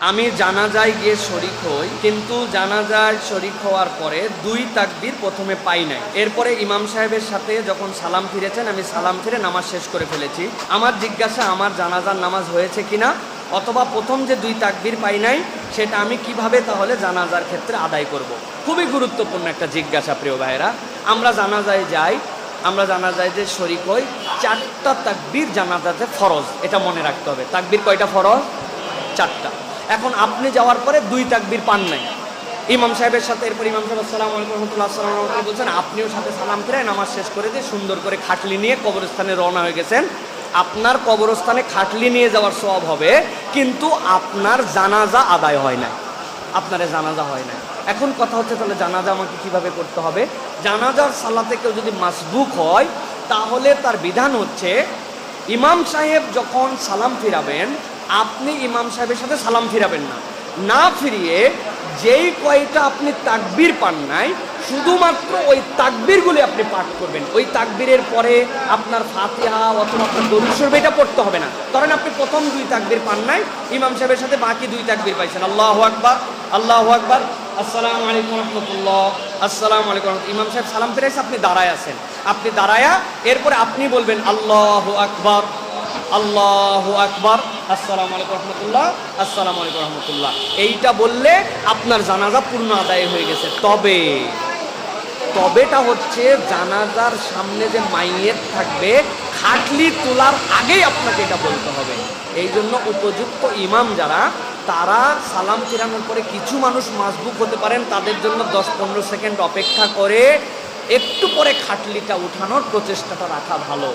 আমি জানাজায় গিয়ে শরিক হই, কিন্তু জানাজায় শরিক হওয়ার পরে দুই তাকবির প্রথমে পাই নাই। এরপরে ইমাম সাহেবের সাথে যখন সালাম ফিরেছেন, আমি সালাম ফিরে নামাজ শেষ করে ফেলেছি। আমার জিজ্ঞাসা, আমার জানাজার নামাজ হয়েছে কিনা? অথবা প্রথম যে দুই তাকবির পাই নাই, সেটা আমি কীভাবে তাহলে জানাজার ক্ষেত্রে আদায় করব। খুবই গুরুত্বপূর্ণ একটা জিজ্ঞাসা, প্রিয় ভাইয়েরা। আমরা জানাজায় যাই, আমরা জানা যায় যে শরিক হই, চারটা তাকবীর জানাজাতে ফরজ, এটা মনে রাখতে হবে। তাকবির কয়টা ফরজ? চারটা। এখন আপনি যাওয়ার পরে দুই তাকবির পান নাই। ইমাম সাহেবের সাথে এরপর ইমাম সাহেব, আসসালাম রহমতুল্লাহ, আসসালাম বলছেন, আপনিও সাথে সালাম ফিরে নামাজ শেষ করে দিয়ে সুন্দর করে খাটলি নিয়ে কবরস্থানে রওনা হয়ে গেছেন। আপনার কবরস্থানে খাটলি নিয়ে যাওয়ার সব হবে, কিন্তু আপনার জানাজা আদায় হয় না আপনার জানাজা হয় না এখন কথা হচ্ছে তাহলে জানাজা আমাকে কীভাবে করতে হবে? জানাজার সালাতে কেউ যদি মাসবুক হয়, তাহলে তার বিধান হচ্ছে, ইমাম সাহেব যখন সালাম ফিরাবেন আপনি ইমাম সাহেবের সাথে সালাম ফিরাবেন না। না ফিরিয়ে যেই কয়টা আপনি তাকবির পান নাই, শুধুমাত্র ওই তাকবীরগুলি আপনি পাঠ করবেন। ওই তাকবীরের পরে আপনার ফাতিহা অথবা আপনার দরুসর এটা পড়তে হবে না। ধরেন আপনি প্রথম দুই তাকবির পান নাই, ইমাম সাহেবের সাথে বাকি দুই তাকবির পাইছেন। আল্লাহ আকবার আল্লাহ আকবার। আসসালামু আলাইকুম রহমতুল্লাহ, আসসালামু আলাইকুম। ইমাম সাহেব সালাম ফিরাইছে, আপনি দাঁড়ায় আছেন। আপনি দাঁড়ায়া, এরপরে আপনি বলবেন, আল্লাহ আকবার। আল্লাহ আকবার। আসসালামু আলাইকুম রহমতুল্লাহ, আসসালামু আলাইকুম রহমতুল্লাহ। এইটা বললে আপনার জানাজা পূর্ণ আদায় হয়ে গেছে। তবে, তবেটা হচ্ছে জানাজার সামনে যে মাইয়ের থাকবে, খাটলি তোলার আগেই আপনাকে এটা বলতে হবে। এই জন্য উপযুক্ত ইমাম যারা, তারা সালাম ফিরানোর পরে কিছু মানুষ মাসবুক হতে পারেন, তাদের জন্য দশ পনেরো সেকেন্ড অপেক্ষা করে একটু পরে খাটলিটা উঠানোর প্রচেষ্টাটা রাখা ভালো।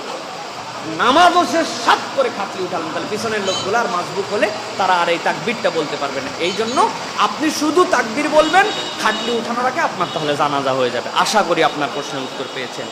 নামাজও সে সাত করে খাটলি উঠালেন। তাহলে পিছনের লোকগুলো আর মাসবুক হলে তারা আর এই তাকবিরটা বলতে পারবে না। এই জন্য আপনি শুধু তাকবির বলবেন খাটলি উঠানোর আগে আপনার তাহলে জানাজা হয়ে যাবে। আশা করি আপনার প্রশ্নের উত্তর পেয়েছেন।